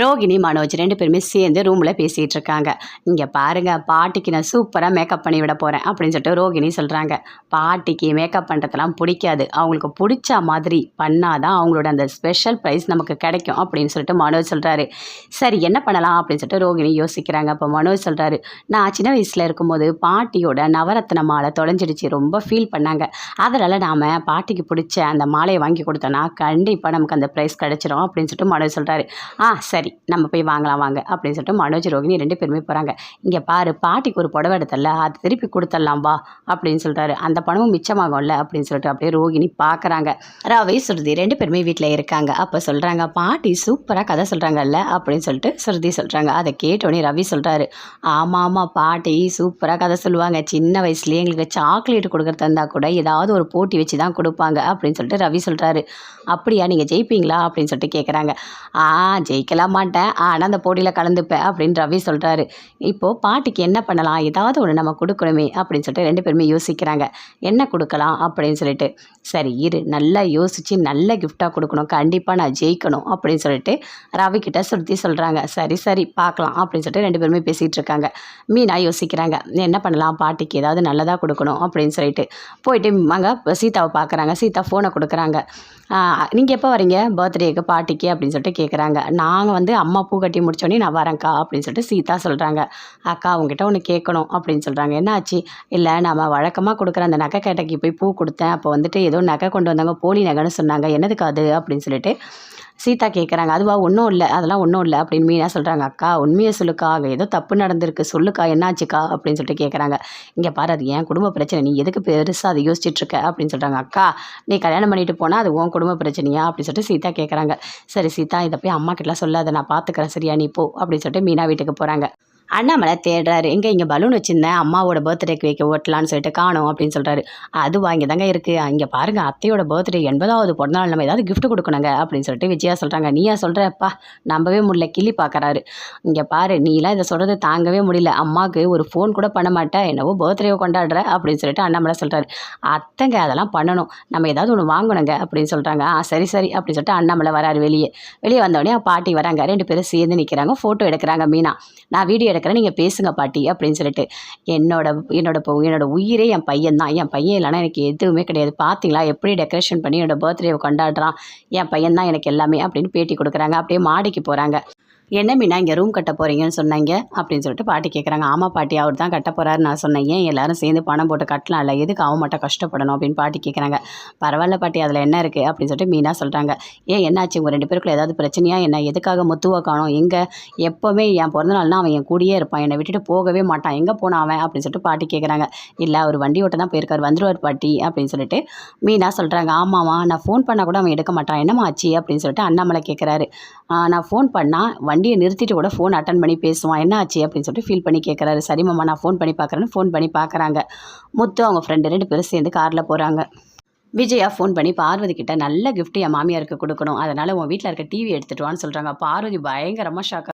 ரோகிணி மனோஜ் ரெண்டு பேருமே சேர்ந்து ரூமில் பேசிகிட்டு இருக்காங்க. இங்கே பாருங்கள் பாட்டிக்கு நான் சூப்பராக மேக்கப் பண்ணி விட போகிறேன் அப்படின்னு சொல்லிட்டு ரோகிணி சொல்கிறாங்க பாட்டிக்கு மேக்கப் பண்ணுறதெல்லாம் பிடிக்காது. அவங்களுக்கு பிடிச்ச மாதிரி பண்ணாதான் அவங்களோட அந்த ஸ்பெஷல் ப்ரைஸ் நமக்கு கிடைக்கும் அப்படின்னு சொல்லிட்டு மனோஜ் சொல்கிறாரு சரி என்ன பண்ணலாம் அப்படின்னு சொல்லிட்டு ரோகிணி யோசிக்கிறாங்க. அப்போ மனோஜ் சொல்கிறாரு நான் சின்ன வயசில் இருக்கும்போது பாட்டியோட நவரத்ன மாலை தொலைஞ்சிடுச்சு. ரொம்ப ஃபீல் பண்ணாங்க. அதனால் நாம் பாட்டிக்கு பிடிச்ச அந்த மாலையை வாங்கி கொடுத்தோன்னா கண்டிப்பாக நமக்கு அந்த ப்ரைஸ் கிடச்சிரும். அப்படின்னு சொல்லிட்டு மனோஜ் சொல்கிறாரு ஆ சரி. நம்ம போய் வாங்கலாம் வாங்க அப்படின்னு சொல்லிட்டு மனோஜ் ரோகிணி ரெண்டு பேருமே போகிறாங்க இங்கே பாரு பாட்டிக்கு ஒரு புடவை எடுத்தல அது திருப்பி கொடுத்துடலாம் வா அப்படின்னு சொல்கிறாரு அந்த பணமும் மிச்சமாகும்ல அப்படின்னு சொல்லிட்டு அப்படியே ரோகிணி பார்க்குறாங்க ரவி சுருதி ரெண்டு பேருமே வீட்டில் இருக்காங்க. அப்போ சொல்கிறாங்க பாட்டி சூப்பராக கதை சொல்கிறாங்கல்ல அப்படின்னு சொல்லிட்டு சுருதி சொல்கிறாங்க அதை கேட்டோடனே ரவி சொல்கிறாரு ஆமாம் ஆமாம் பாட்டி சூப்பராக கதை சொல்லுவாங்க. சின்ன வயசுலேயே எங்களுக்கு சாக்லேட் கொடுக்குறதா இருந்தால் கூட ஏதாவது ஒரு போட்டி வச்சு தான் கொடுப்பாங்க. அப்படின்னு சொல்லிட்டு ரவி சொல்கிறாரு அப்படியா நீங்கள் ஜெயிப்பீங்களா? அப்படின்னு சொல்லிட்டு கேட்குறாங்க ஆ ஜெயிக்கலாம் மாட்டேன். ஆனால் அந்த போட்டியில் கலந்துப்பேன் அப்படின்னு ரவி சொல்கிறாரு இப்போது பாட்டிக்கு என்ன பண்ணலாம்? ஏதாவது ஒன்று நம்ம கொடுக்கணுமே அப்படின்னு சொல்லிட்டு ரெண்டு பேருமே யோசிக்கிறாங்க. என்ன கொடுக்கலாம் அப்படின்னு சொல்லிட்டு. சரி இரு. நல்லா யோசித்து நல்ல கிஃப்டாக கொடுக்கணும். கண்டிப்பாக நான் ஜெயிக்கணும் அப்படின்னு சொல்லிட்டு ரவி கிட்ட சுருத்தி சொல்கிறாங்க சரி சரி பார்க்கலாம் அப்படின்னு சொல்லிட்டு ரெண்டு பேருமே பேசிகிட்டு இருக்காங்க. மீனா யோசிக்கிறாங்க. என்ன பண்ணலாம்? பாட்டிக்கு ஏதாவது நல்லதாக கொடுக்கணும் அப்படின்னு சொல்லிட்டு. போயிட்டு அங்கே சீதாவை பார்க்குறாங்க சீதா ஃபோனை கொடுக்குறாங்க. நீங்கள் எப்போ வரீங்க? பர்த்டேக்கு பாட்டிக்கு? அப்படின்னு சொல்லிட்டு கேட்குறாங்க நாங்கள் வந்து அம்மா பூ கட்டி முடிச்சோடனே நான் வரேன்க்கா அப்படின்னு சொல்லிட்டு சீதா சொல்கிறாங்க அக்கா அவங்ககிட்ட ஒன்று கேட்கணும் அப்படின்னு சொல்கிறாங்க என்ன ஆச்சு இல்லை நம்ம வழக்கமாக கொடுக்குற அந்த நகை கேட்டைக்கு போய் பூ கொடுத்தேன். அப்போ வந்துட்டு ஏதோ நகை கொண்டு வந்தாங்க போலி நகைன்னு சொன்னாங்க. என்னதுக்கு அது? அப்படின்னு சொல்லிட்டு சீதா கேட்குறாங்க அதுவா ஒன்றும் இல்லை. அதெல்லாம் ஒன்றும் இல்லை. அப்படின்னு மீனா சொல்கிறாங்க அக்கா உண்மையை சொல்லுக்கா. அங்கே ஏதோ தப்பு நடந்திருக்கு. சொல்லுக்கா. என்னாச்சுக்கா? அப்படின்னு சொல்லிட்டு கேட்குறாங்க இங்கே பாரு அது என் குடும்ப பிரச்சனை. நீ எதுக்கு பெருசாக அதை யோசிச்சுட்டு இருக்க? அப்படின்னு சொல்கிறாங்க அக்கா நீ கல்யாணம் பண்ணிட்டு போனால் அது உன் குடும்ப பிரச்சனையா? அப்படின்னு சொல்லிட்டு சீதா கேட்குறாங்க சரி சீதா இதை போய் அம்மா கிட்டலாம் சொல்லாத. நான் பார்த்துக்கிறேன் சரியா? நீ போ. அப்படின்னு சொல்லிட்டு மீனா வீட்டுக்கு போகிறாங்க அண்ணாமலை தேடுறாரு. எங்கே இங்கே பலூன் வச்சுருந்தேன். அம்மாவோட பர்த்டேக்கு வைக்க ஓட்டலான்னு சொல்லிட்டு காணும் அப்படின்னு சொல்கிறாரு அது வாங்கி தாங்க இருக்குது அங்கே பாருங்கள் அத்தையோட பர்த்டே எண்பதாவது பிறந்தநாள். நம்ம ஏதாவது கிஃப்ட் கொடுக்கணுங்க அப்படின்னு சொல்லிட்டு விஜயா சொல்கிறாங்க நீயா சொல்கிறப்பா நம்பவே முடியல. கிள்ளி பார்க்குறாரு இங்கே பாரு நீலாம் இதை சொல்கிறது தாங்கவே முடியல. அம்மாவுக்கு ஒரு ஃபோன் கூட பண்ண மாட்டேன். என்னவோ பர்த்டேவை கொண்டாடுற அப்படின்னு சொல்லிட்டு அண்ணாமலை சொல்கிறாரு அத்தைங்க அதெல்லாம் பண்ணணும். நம்ம ஏதாவது ஒன்று வாங்கணுங்க அப்படின்னு சொல்கிறாங்க ஆ சரி சரி அப்படின்னு சொல்லிட்டு அண்ணாமலை வராரு வெளியே. வெளியே வந்தோடனே பாட்டி வராங்க. ரெண்டு பேரும் சேர்ந்து நிற்கிறாங்க ஃபோட்டோ எடுக்கிறாங்க மீனா. நான் வீடியோ இருக்கிறேன் நீங்கள் பேசுங்க பாட்டி அப்படின்னு சொல்லிட்டு. என்னோட என்னோட என்னோட உயிரே என் பையன் தான். என் பையன் இல்லைனா எனக்கு எதுவுமே கிடையாது. பார்த்தீங்களா எப்படி டெக்கரேஷன் பண்ணி என்னோட பர்த்டே கொண்டாடுறான்? என் பையன் தான் எனக்கு எல்லாமே அப்படின்னு பேட்டி கொடுக்குறாங்க. அப்படியே மாடிக்கு போகிறாங்க என்ன மீனா இங்கே ரூம் கட்ட போகிறீங்கன்னு சொன்னாங்க? அப்படின்னு சொல்லிட்டு பாட்டி கேட்குறாங்க ஆமாம் பாட்டி அவர் தான் கட்ட போகிறாரு நான் சொன்னேன். ஏன் எல்லாரும் சேர்ந்து பணம் போட்டு கட்டலாம்ல எதுக்கு அவன் மட்டும் கஷ்டப்படணும்? அப்படின்னு பாட்டி கேட்குறாங்க பரவாயில்ல பாட்டி அதில் என்ன இருக்குது அப்படின்னு சொல்லிட்டு மீனா சொல்கிறாங்க ஏன் என்னாச்சு? உங்கள் ரெண்டு பேருக்குள்ள ஏதாவது பிரச்சனையாக என்ன? எதுக்காக முத்துவை காணும்? எங்கே? எப்போவுமே என் பிறந்தநாள்னா அவன் என் கூடயே இருப்பான். என்னை விட்டுட்டு போகவே மாட்டான். எங்கே போனான் அவன்? அப்படின்னு சொல்லிட்டு பாட்டி கேட்குறாங்க இல்லை அவர் வண்டி ஓட்ட தான் போயிருக்கார். வந்துருவார் பாட்டி. அப்படின்னு சொல்லிட்டு மீனா சொல்கிறாங்க ஆமாம்மா நான் ஃபோன் பண்ணால் கூட அவன் எடுக்க மாட்டான். என்னம்மா ஆச்சு? அப்படின்னு சொல்லிட்டு அண்ணாமலை கேட்குறாரு நான் ஃபோன் பண்ணால் வண்டியை நிறுத்திட்டு கூட ஃபோன் அட்டன் பண்ணி பேசுவான். என்ன ஆச்சு? அப்படின்னு சொல்லிட்டு ஃபீல் பண்ணி கேட்குறாரு சரி நான் ஃபோன் பண்ணி பார்க்குறேன்னு ஃபோன் பண்ணி பார்க்குறாங்க முத்து அவங்க ஃப்ரெண்டு ரெண்டு பேரும் சேர்ந்து காரில் போகிறாங்க விஜயா ஃபோன் பண்ணி பார்வதி கிட்ட நல்ல கிஃப்ட் என் மாமியாருக்கு கொடுக்கணும். அதனால் உன் வீட்டில் இருக்க டிவி எடுத்துட்டு வான்னு சொல்கிறாங்க பார்வதி பயங்கரமாக ஷாக்